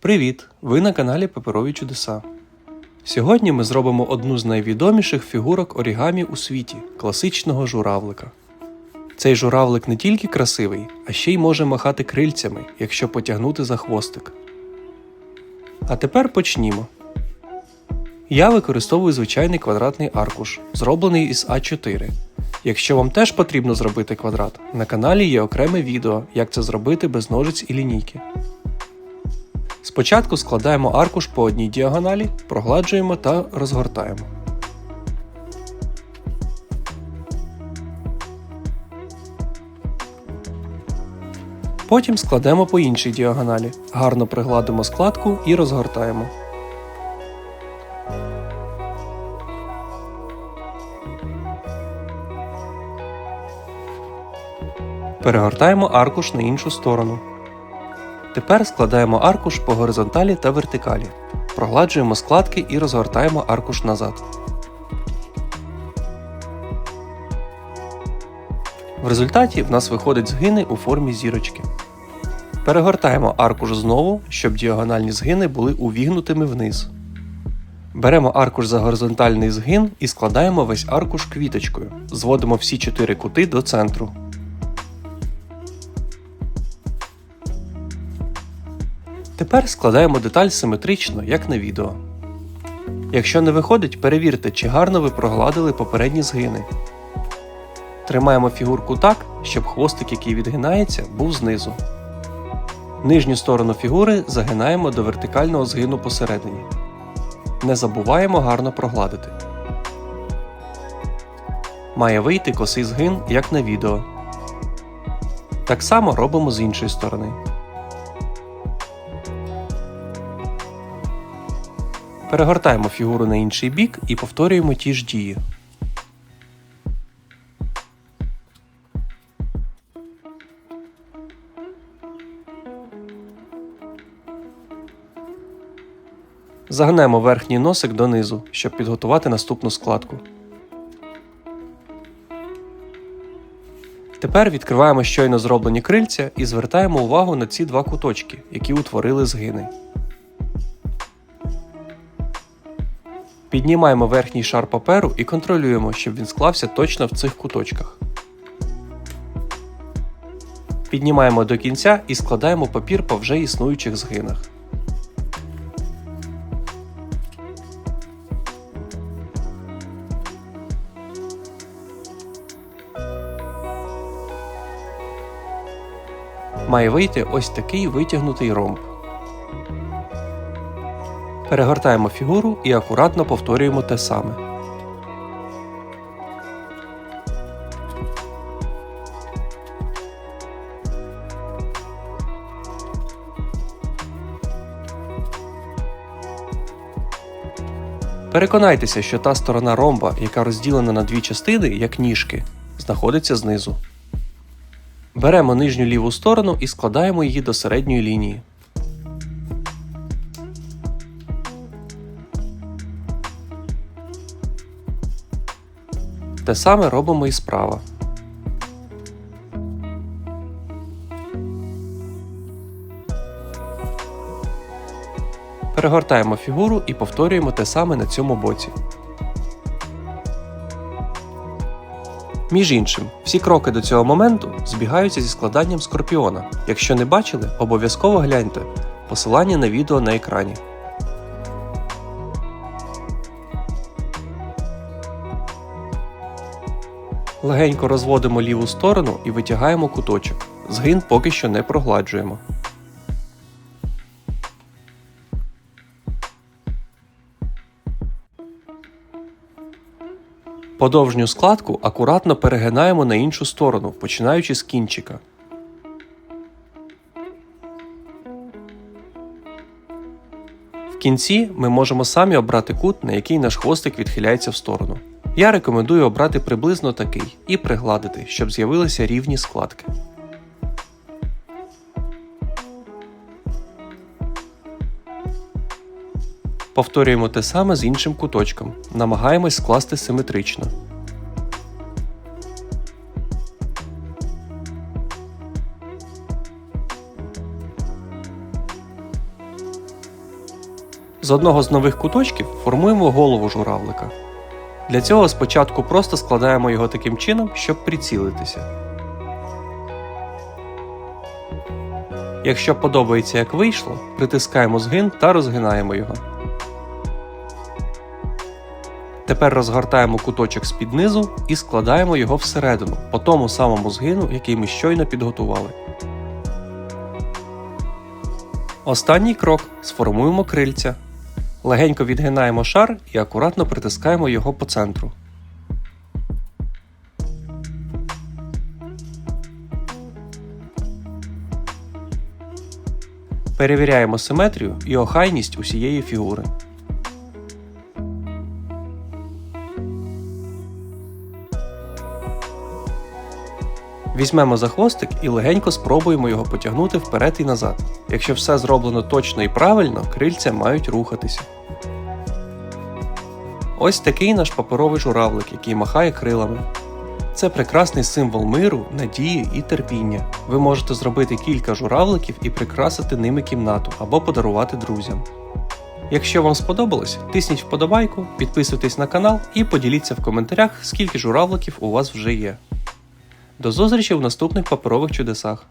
Привіт! Ви на каналі Паперові Чудеса. Сьогодні ми зробимо одну з найвідоміших фігурок орігамі у світі класичного журавлика. Цей журавлик не тільки красивий, а ще й може махати крильцями, якщо потягнути за хвостик. А тепер почнімо. Я використовую звичайний квадратний аркуш, зроблений із А4. Якщо вам теж потрібно зробити квадрат, на каналі є окреме відео, як це зробити без ножиць і лінійки. Спочатку складаємо аркуш по одній діагоналі, прогладжуємо та розгортаємо. Потім складемо по іншій діагоналі, гарно пригладимо складку і розгортаємо. Перегортаємо аркуш на іншу сторону. Тепер складаємо аркуш по горизонталі та вертикалі. Прогладжуємо складки і розгортаємо аркуш назад. В результаті в нас виходять згини у формі зірочки. Перегортаємо аркуш знову, щоб діагональні згини були увігнутими вниз. Беремо аркуш за горизонтальний згин і складаємо весь аркуш квіточкою. Зводимо всі чотири кути до центру. Тепер складаємо деталь симетрично, як на відео. Якщо не виходить, перевірте, чи гарно ви прогладили попередні згини. Тримаємо фігурку так, щоб хвостик, який відгинається, був знизу. Нижню сторону фігури загинаємо до вертикального згину посередині. Не забуваємо гарно прогладити. Має вийти косий згин, як на відео. Так само робимо з іншої сторони. Перегортаємо фігуру на інший бік і повторюємо ті ж дії. Загнемо верхній носик донизу, щоб підготувати наступну складку. Тепер відкриваємо щойно зроблені крильця і звертаємо увагу на ці два куточки, які утворили згини. Піднімаємо верхній шар паперу і контролюємо, щоб він склався точно в цих куточках. Піднімаємо до кінця і складаємо папір по вже існуючих згинах. Має вийти ось такий витягнутий ромб. Перегортаємо фігуру і акуратно повторюємо те саме. Переконайтеся, що та сторона ромба, яка розділена на дві частини, як ніжки, знаходиться знизу. Беремо нижню ліву сторону і складаємо її до середньої лінії. Те саме робимо і справа. Перегортаємо фігуру і повторюємо те саме на цьому боці. Між іншим, всі кроки до цього моменту збігаються зі складанням скорпіона. Якщо не бачили, обов'язково гляньте посилання на відео на екрані. Легенько розводимо ліву сторону і витягаємо куточок. Згин поки що не прогладжуємо. Подовжню складку акуратно перегинаємо на іншу сторону, починаючи з кінчика. В кінці ми можемо самі обрати кут, на який наш хвостик відхиляється в сторону. Я рекомендую обрати приблизно такий і пригладити, щоб з'явилися рівні складки. Повторюємо те саме з іншим куточком. Намагаємось скласти симетрично. З одного з нових куточків формуємо голову журавлика. Для цього спочатку просто складаємо його таким чином, щоб прицілитися. Якщо подобається як вийшло, притискаємо згин та розгинаємо його. Тепер розгортаємо куточок з-під низу і складаємо його всередину по тому самому згину, який ми щойно підготували. Останній крок сформуємо крильця. Легенько відгинаємо шар і акуратно притискаємо його по центру. Перевіряємо симетрію і охайність усієї фігури. Візьмемо за хвостик і легенько спробуємо його потягнути вперед і назад. Якщо все зроблено точно і правильно, крильця мають рухатися. Ось такий наш паперовий журавлик, який махає крилами. Це прекрасний символ миру, надії і терпіння. Ви можете зробити кілька журавликів і прикрасити ними кімнату або подарувати друзям. Якщо вам сподобалось, тисніть вподобайку, підписуйтесь на канал і поділіться в коментарях, скільки журавликів у вас вже є. До зустрічі в наступних паперових чудесах!